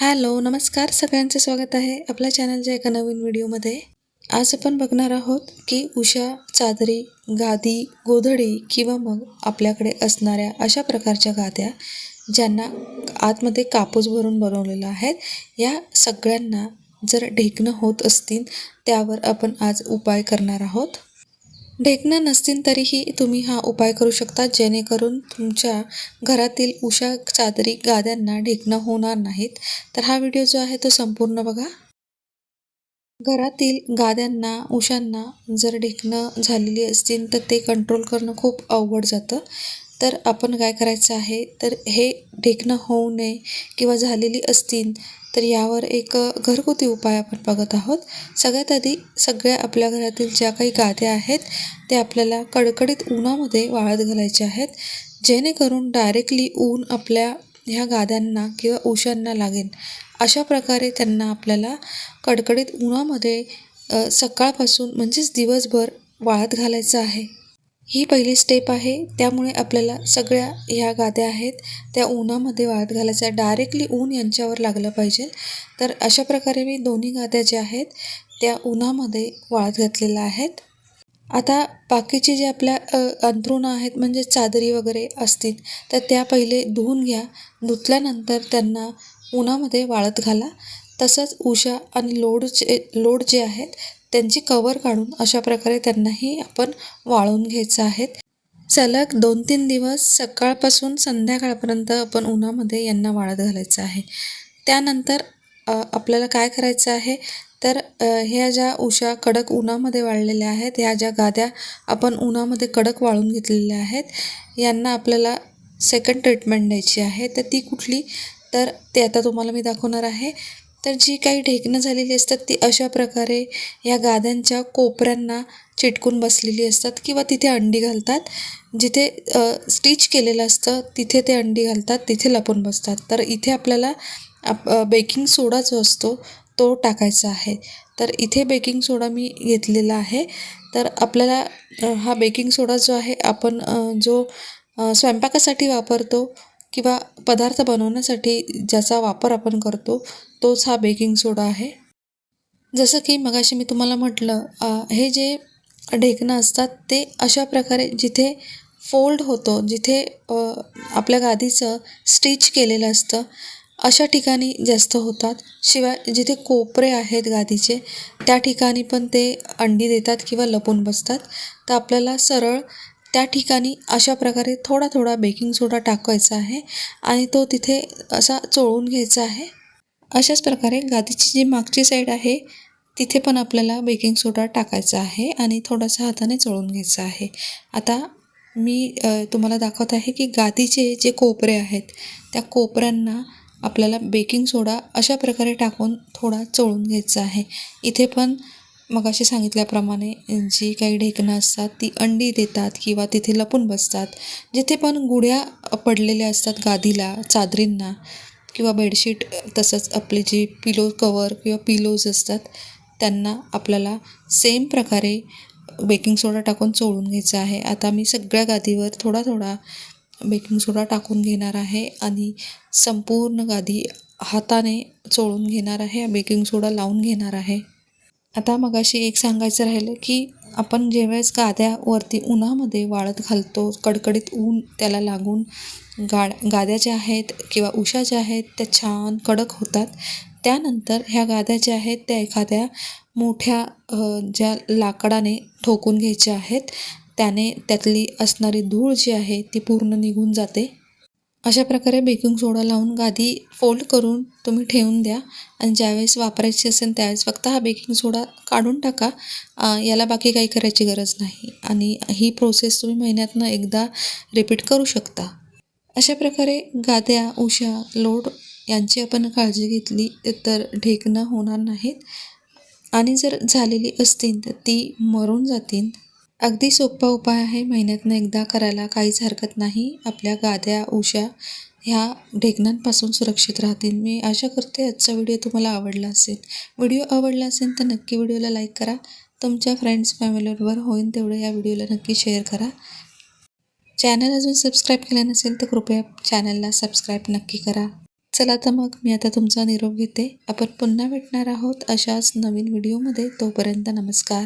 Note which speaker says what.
Speaker 1: Hello नमस्कार. सगळ्यांचं स्वागत आहे आपल्या चॅनलच्या एका नवीन व्हिडिओमध्ये. आज आपण बघणार आहोत की उषा चादरी गादी गोधडी किंवा मग आपल्याकडे असणाऱ्या अशा प्रकारच्या गाद्या ज्यांना आतमध्ये कापूस भरून बनवलेला आहेत या सगळ्यांना जर ढेकणं होत असतील त्यावर आपण आज उपाय करणार आहोत. ढेकणं नसतील तरीही तुम्ही हा उपाय करू शकता. जेणेकरून तुमच्या घरातील उषा चादरी गाद्यांना ढेकणं होणार नाहीत. तर हा व्हिडिओ जो आहे तो संपूर्ण बघा. घरातील गाद्यांना उशांना जर ढेकणं झालेली असतील तर ते कंट्रोल करणं खूप अवघड जातं. तर आपण काय करायचं आहे? तर हे ढेकणं होऊ नये किंवा झालेली असतील तर यावर एक घरगुती उपाय आपण बघत आहोत. सगळ्यात आधी सगळ्या आपल्या घरातील ज्या काही गाद्या आहेत ते आपल्याला कडकडीत उन्हामध्ये वाळत घालायचे आहेत. जेणेकरून डायरेक्टली ऊन आपल्या ह्या गाद्यांना किंवा उशांना लागेल. अशा प्रकारे त्यांना आपल्याला कडकडीत उन्हामध्ये सकाळपासून म्हणजेच दिवसभर वाळत घालायचं आहे. ही पहिली स्टेप आहे. त्यामुळे आपल्याला सगळ्या ह्या गाद्या आहेत. त्या उन्हामध्ये वाळत घालायच्या. डायरेक्टली ऊन यांच्यावर लागलं पाहिजे. तर अशा प्रकारे मी दोन्ही गाद्या ज्या आहेत त्या उन्हामध्ये वाळत घातलेल्या आहेत. आता बाकीचे जे आपल्या अंथरुणं आहेत म्हणजे चादरी वगैरे असतील तर त्या पहिले धुवून घ्या. धुतल्यानंतर त्यांना उन्हामध्ये वाळत घाला. तसंच उषा आणि लोडचे लोड जे आहेत त्यांची कवर काढून अशा प्रकारे त्यांनाही आपण वाळून घ्यायचं आहेत. सलग दोन तीन दिवस सकाळपासून संध्याकाळपर्यंत आपण उन्हामध्ये यांना वाळत घालायचं आहे. त्यानंतर आपल्याला काय करायचं आहे? तर ह्या ज्या उषा कडक उन्हामध्ये वाळलेल्या आहेत ह्या ज्या गाद्या आपण उन्हामध्ये कडक वाळून घेतलेल्या आहेत यांना आपल्याला सेकंड ट्रीटमेंट द्यायची आहे. तर ती कुठली? तर ते आता तुम्हाला मी दाखवणार आहे. तर जी काही ढेकणं झालेली असतात ती अशा प्रकारे या गाद्यांच्या कोपऱ्यांना चिटकून बसलेली असतात किंवा तिथे अंडी घालतात. जिथे स्टिच केलेलं असतं तिथे ते अंडी घालतात तिथे लपून बसतात. तर इथे आपल्याला बेकिंग सोडा जो असतो तो टाकायचा आहे. तर इथे बेकिंग सोडा मी घेतलेला आहे. तर आपल्याला हा बेकिंग सोडा जो आहे आपण जो स्वयंपाकासाठी वापरतो किंवा पदार्थ बनवण्यासाठी ज्याचा वापर आपण करतो तोच हा बेकिंग सोडा आहे. जसं की मगाशी मी तुम्हाला म्हटलं हे जे ढेकणं असतात ते अशा प्रकारे जिथे फोल्ड होतो जिथे आपल्या गादीचं स्टिच केलेलं असतं अशा ठिकाणी जास्त होतात. शिवाय जिथे कोपरे आहेत गादीचे त्या ठिकाणी पण ते अंडी देतात किंवा लपून बसतात. तर आपल्याला सरळ त्या ठिकाणी अशा प्रकारे थोडा थोडा बेकिंग सोडा टाकायचा आहे आणि तो तिथे असा चोळून घ्यायचा आहे. अशाच प्रकारे गादीची जी मागची साईड आहे तिथे पण आपल्याला बेकिंग सोडा टाकायचा आहे आणि थोडासा हाताने चोळून घ्यायचा आहे. आता मी तुम्हाला दाखवत आहे की गादीचे जे कोपरे आहेत त्या कोपऱ्यांना आपल्याला बेकिंग सोडा अशा प्रकारे टाकून थोडा चोळून घ्यायचा आहे. इथे पण मग सांगितल्याप्रमाणे जी काही ढेकणं असतात ती अंडी देतात किंवा तिथे लपून बसतात. जिथे पण गुड्या पडलेल्या असतात गादीला चादरींना किंवा बेडशीट तसंच आपली जी पिलो कवर किंवा पिलोज असतात त्यांना आपल्याला सेम प्रकारे बेकिंग सोडा टाकून चोळून घ्यायचं आहे. आता मी सगळ्या गादीवर थोडा थोडा बेकिंग सोडा टाकून घेणार आहे आणि संपूर्ण गादी हाताने चोळून घेणार आहे बेकिंग सोडा लावून घेणार आहे. आता मगाशी एक सांगायचं राहिलं की आपण जेवेळेस गाद्यावरती उन्हामध्ये वाळत घालतो कडकडीत ऊन त्याला लागून गाड गाद्या ज्या आहेत किंवा उषा ज्या आहेत त्या छान कडक होतात. त्यानंतर ह्या गाद्या ज्या आहेत त्या एखाद्या मोठ्या ज्या लाकडाने ठोकून घ्यायच्या आहेत त्याने त्यातली असणारी धूळ जी आहे ती पूर्ण निघून जाते. अशा प्रकारे बेकिंग सोडा लावून गादी फोल्ड करून तुम्ही ठेवून द्या. आणि ज्यावेळेस वापरायची असेल त्यावेळेस फक्त हा बेकिंग सोडा काढून टाका. याला बाकी काही करायची गरज नाही. आणि ही प्रोसेस तुम्ही महिन्यातनं एकदा रिपीट करू शकता. अशा प्रकारे गाद्या उशा लोड यांची आपण काळजी घेतली तर ढेकणं होणार नाहीत. आणि जर झालेली असतील तर ती मरून जातील. अगदी सोपा उपाय आहे महिन्यातनं एकदा करायला. काहीच हरकत नाही. आपल्या गाद्या उशा ह्या ढेकणांपासून सुरक्षित राहतील. मी आशा करते आजचा व्हिडिओ तुम्हाला आवडला असेल. व्हिडिओ आवडला असेल तर नक्की व्हिडिओला लाईक करा. तुमच्या फ्रेंड्स फॅमिलीवर होईल तेवढं या व्हिडिओला नक्की शेअर करा. चॅनल अजून सबस्क्राईब केलं नसेल तर कृपया चॅनलला सबस्क्राईब नक्की करा. चला तर मग मी आता तुमचा निरोप घेते. आपण पुन्हा भेटणार आहोत अशाच नवीन व्हिडिओमध्ये. तोपर्यंत नमस्कार.